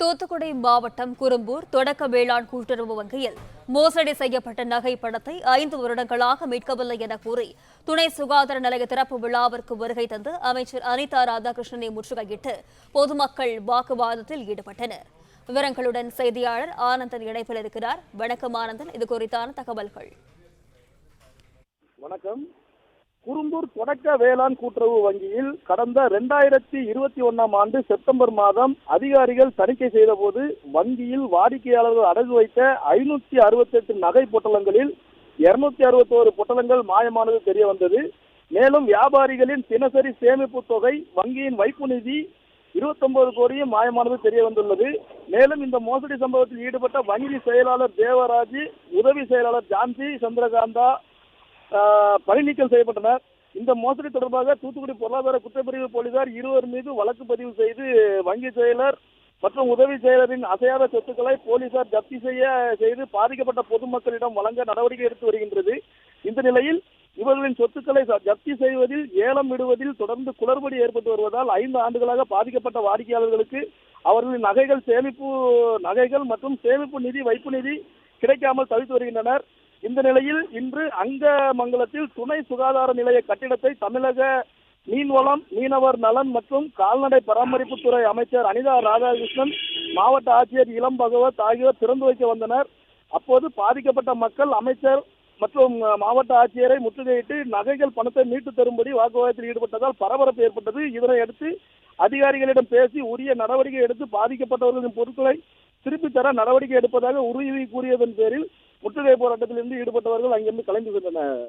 தூத்துக்குடி மாவட்டம் குறும்பூர் தொடக்க வேளாண் கூட்டுறவு வங்கியில் மோசடி செய்யப்பட்ட நகை பணத்தை ஐந்து வருடங்களாக மீட்கவில்லை என கூறி துணை சுகாதார நிலைய திறப்பு விழாவிற்கு வருகை தந்து அமைச்சர் அனிதா ராதாகிருஷ்ணனை முற்றுகையிட்டு பொதுமக்கள் வாக்குவாதத்தில் ஈடுபட்டனர். விவரங்களுடன் செய்தியாளர் ஆனந்தன் இணைப்பில் இருக்கிறார். வணக்கம் ஆனந்தன். இது குறித்தான தகவல்கள். வணக்கம். குறும்பூர் தொடக்க வேளாண் கூட்டுறவு வங்கியில் கடந்த ரெண்டாயிரத்தி இருபத்தி ஒன்னாம் ஆண்டு செப்டம்பர் மாதம் அதிகாரிகள் தணிக்கை செய்த போது வங்கியில் வாடிக்கையாளர்கள் அடகு வைத்த ஐநூத்தி அறுபத்தி எட்டு நகை பொட்டலங்களில் இருநூத்தி அறுபத்தோரு பொட்டலங்கள் மாயமானது தெரிய வந்தது. மேலும் வியாபாரிகளின் தினசரி சேமிப்பு தொகை வங்கியின் வைப்பு நிதி இருபத்தொன்பது கோடியும் மாயமானது தெரிய வந்துள்ளது. மேலும் இந்த மோசடி சம்பவத்தில் ஈடுபட்ட வங்கி செயலாளர் தேவராஜ் உதவி செயலாளர் ஜான்சி சந்திரகாந்தா பணி நீக்கம் செய்யப்பட்டனர். இந்த மோசடி தொடர்பாக தூத்துக்குடி பொருளாதார குற்றப்பிரிவு போலீசார் இருவர் மீது வழக்கு பதிவு செய்து வங்கி செயலர் மற்றும் உதவி செயலரின் அசையாத சொத்துக்களை போலீசார் ஜப்தி செய்ய செய்து பாதிக்கப்பட்ட பொதுமக்களிடம் வழங்க நடவடிக்கை எடுத்து வருகின்றது. இந்த நிலையில் இவர்களின் சொத்துக்களை ச- ஜப்தி செய்வதில் ஏலம் விடுவதில் தொடர்ந்து குளறுபடி ஏற்பட்டு வருவதால் ஐந்து ஆண்டுகளாக பாதிக்கப்பட்ட வாடிக்கையாளர்களுக்கு அவர்களின் நகைகள் சேமிப்பு நகைகள் மற்றும் சேமிப்பு நிதி வைப்பு நிதி கிடைக்காமல் தவித்து வருகின்றனர். இந்த நிலையில் இன்று அங்கமங்கலத்தில் துணை சுகாதார நிலைய கட்டிடத்தை தமிழக மீன்வளம் மீனவர் நலன் மற்றும் கால்நடை பராமரிப்புத்துறை அமைச்சர் அனிதா ராதாகிருஷ்ணன் மாவட்ட ஆட்சியர் இளம் பகவத் ஆகியோர் திறந்து வைக்க வந்தனர். அப்போது பாதிக்கப்பட்ட மக்கள் அமைச்சர் மற்றும் மாவட்ட ஆட்சியரை முற்றுகையிட்டு நகைகள் பணத்தை மீட்டு தரும்படி வாக்குவாதத்தில் ஈடுபட்டதால் பரபரப்பு ஏற்பட்டது. இதனை அடுத்து அதிகாரிகளிடம் பேசி உரிய நடவடிக்கை எடுத்து பாதிக்கப்பட்டவர்களின் பொருட்களை திருப்பித் தர நடவடிக்கை எடுப்பதாக உறுதி கூறியதன் பேரில் முற்றுகை போராட்டத்திலிருந்து ஈடுபட்டவர்கள் அங்கிருந்து கலைந்து சென்றனர்